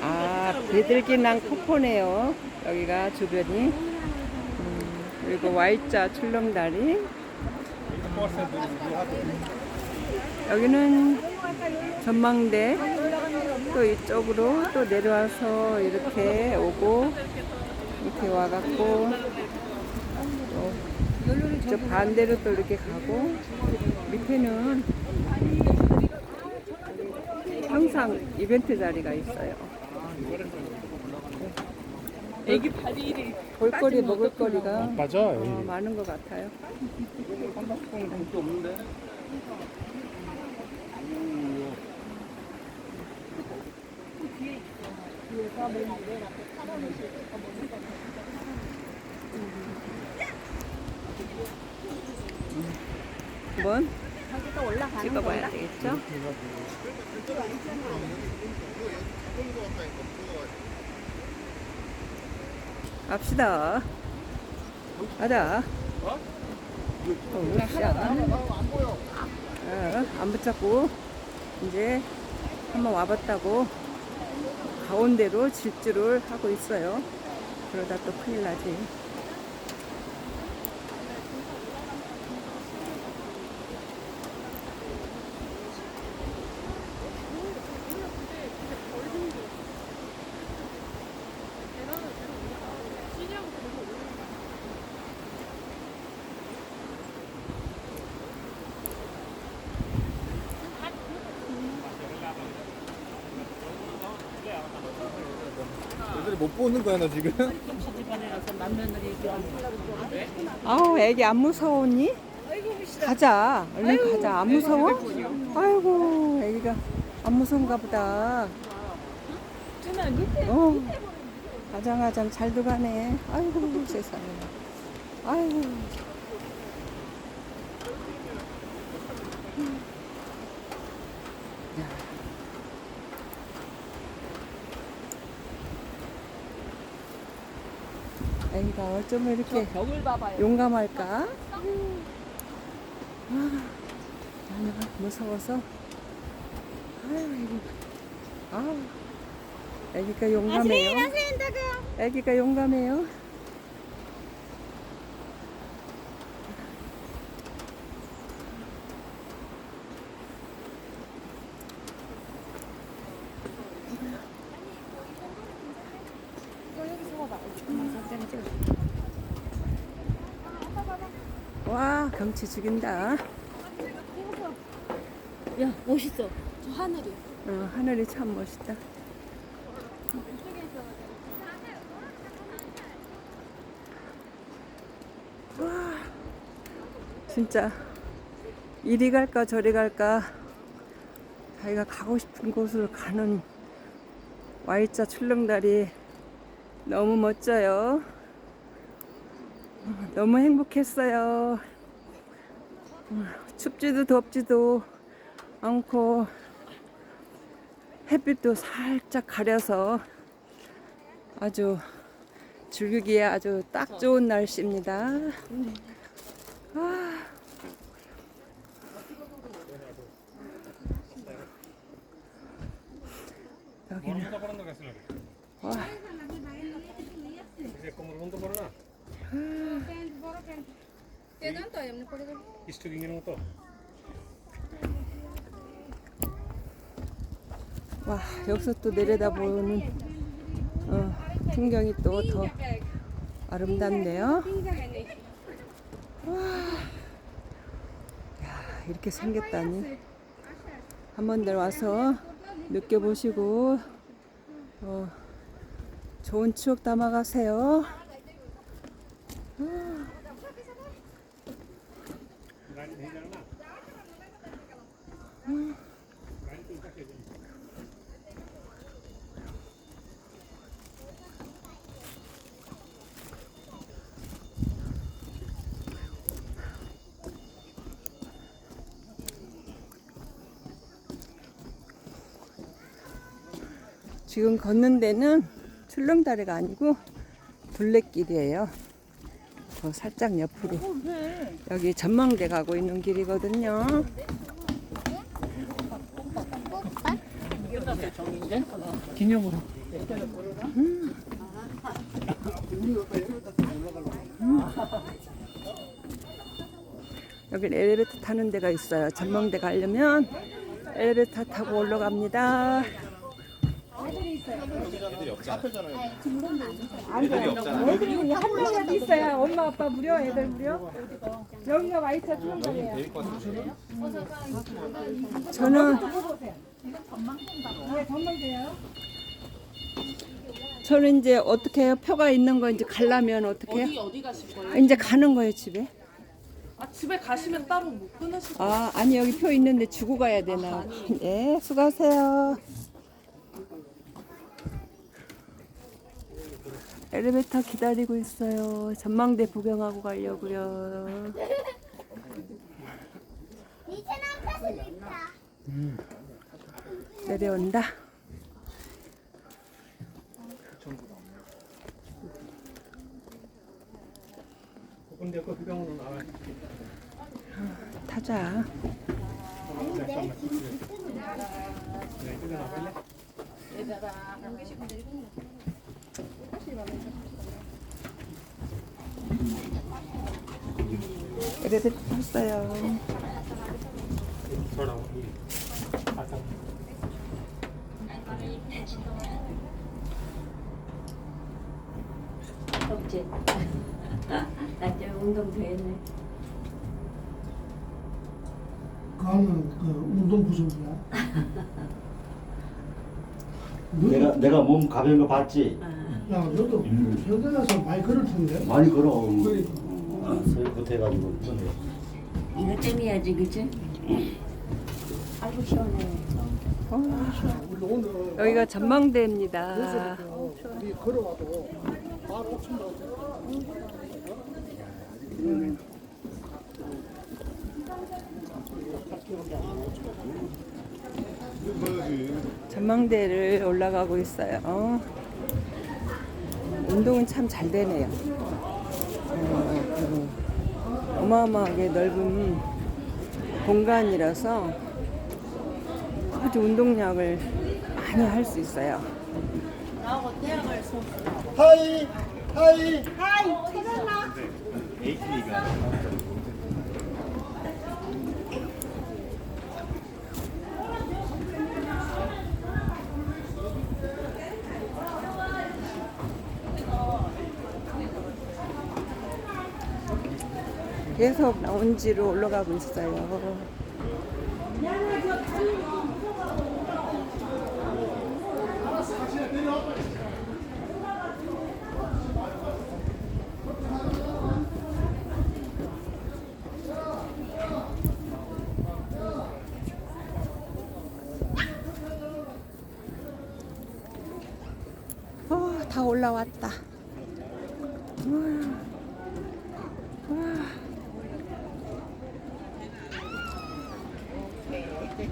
아, 비둘기낭 폭포네요. 여기가 주변이. 음, 그리고 Y자 출렁다리. 여기는 전망대. 또 이쪽으로 또 내려와서 이렇게 오고, 이렇게 와갖고, 또 반대로 또 이렇게 가고, 밑에는 항상 이벤트 자리가 있어요. 애기 발이 볼거리, 먹을거리가 맞아. 어, 많은 것 같아요. 한 번 찍어봐야 되겠죠? 갑시다. 가자. 어, 으쌰. 어, 안 붙잡고 이제 한번 와봤다고 가운데로 질주를 하고 있어요. 그러다 또 큰일 나지. 애들이 못 보는 거야 너 지금? 집안이라서 아우, 애기 안 무서웠니? 가자. 얼른 가자. 안 무서워? 아이고, 애기가 안 무서운가 보다. 어. 가장가장 잘도 가네. 아이고, 세상에. 아이고. 애기가 어쩌면 이렇게 벽을 봐봐요. 용감할까? 아, 나는 무서워서. 아유, 애기. 아, 애기가 용감해요. 애기가 용감해요. 와, 경치 죽인다. 야 멋있어. 저 하늘이. 어, 하늘이 참 멋있다. 와, 진짜 이리 갈까 저리 갈까 자기가 가고 싶은 곳을 가는 Y자 출렁다리 너무 멋져요. 어, 너무 행복했어요. 어, 춥지도 덥지도 않고 햇빛도 살짝 가려서 아주 즐기기에 아주 딱 좋은 날씨입니다. 아. 여기는 와, তেল তো এমনি 와 여기서 또 내려다보는 어, 풍경이 또 더 아름답네요. 와, 야, 이렇게 생겼다니. 한번 더 와서 느껴보시고 어, 좋은 추억 담아가세요. 지금 걷는 데는 출렁다리가 아니고 둘레길이에요. 더 살짝 옆으로. 여기 전망대 가고 있는 길이거든요. 기념으로. 여기 엘리베이터 타는 데가 있어요. 전망대 가려면 엘리베이터 타고 올라갑니다. 애들이 한 명이라도 있어야 엄마 아빠 무료 애들 무료 여기가 와이차 출발이에요. 저는 네, 전망대요 저는 이제 어떻게 해요? 표가 있는 거 이제 가려면 어떻게 해요? 어디 어디 가실 거예요? 아, 이제 가는 거예요 집에? 아 집에 가시면 따로 못 끊으실 거예요? 아 아니 여기 표 있는데 주고 가야 되나? 예 수고하세요 엘리베이터 기다리고 있어요. 전망대 구경하고 가려고요. 내려온다. 근데 그 휴병으로 나와. 타자. 네, 이쪽 저랑 가자. 없지. 낮에 운동 되네. 그거는 그 운동 부족이야. 내가 내가 몸 가벼운 거 봤지? 야, 너도 현대 가서 많이 걸을 텐데. 많이 걸어. 그러니까. 서부터 해가지고. 이거 땜이야지, 그치? 아이고, 시원해. 여기가 전망대입니다 우리 걸어와도 바로 친다. 전망대를 올라가고 있어요. 어. 운동은 참 잘 되네요. 어, 그 어마어마하게 넓은 공간이라서 아주 운동량을 많이 할 수 있어요. 하이, 하이. 계속 라운지로 올라가고 있어요. 어, 다 올라왔다.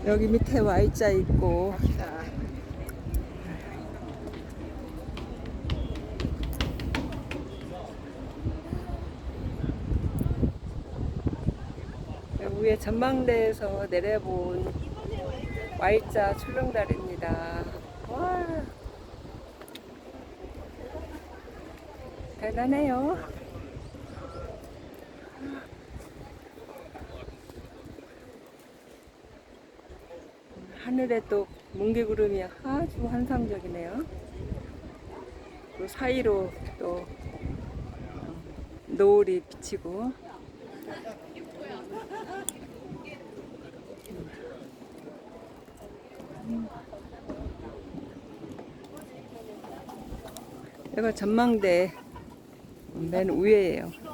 여기 밑에 Y자 있고 위에 전망대에서 내려본 Y자 출렁다리입니다. 와 대단해요. 하늘에 또 뭉게구름이 아주 환상적이네요. 그 사이로 또 노을이 비치고 이거 전망대 맨 위에예요.